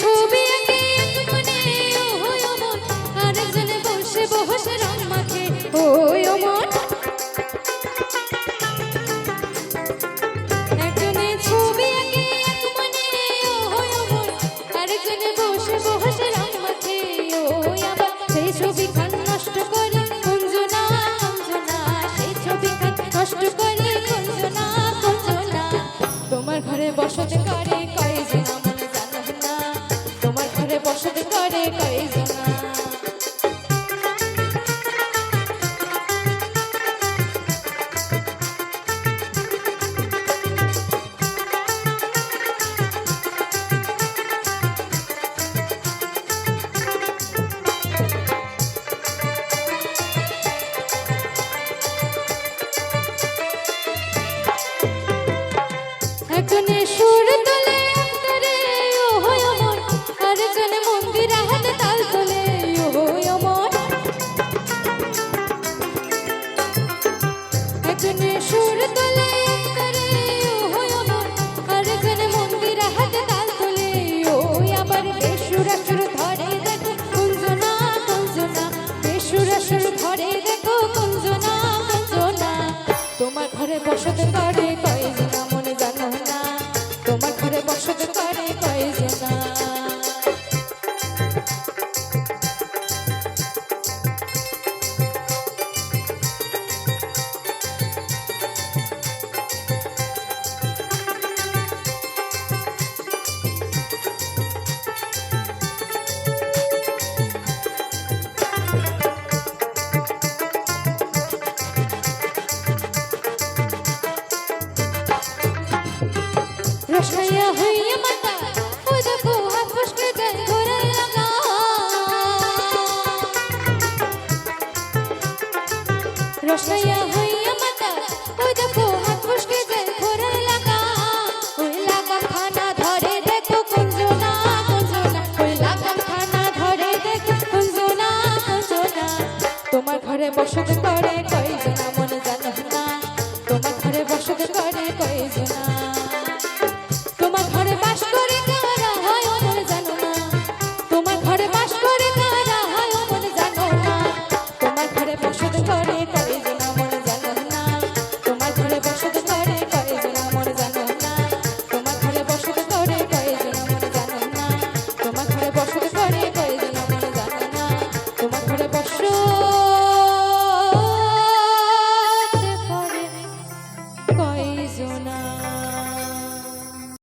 ছবি আঁকে মনে আরেকজনে ছবি আঁকে মনে আরেকজনে করে কয়জন একজনে করে কয়জন রসাইয়া হইয়া মাতা, ওই দেখো হাত ফসকে যায় ধরে দেখো কুঞ্জনা কুঞ্জনা। ওই তোমার ঘরে বসত করে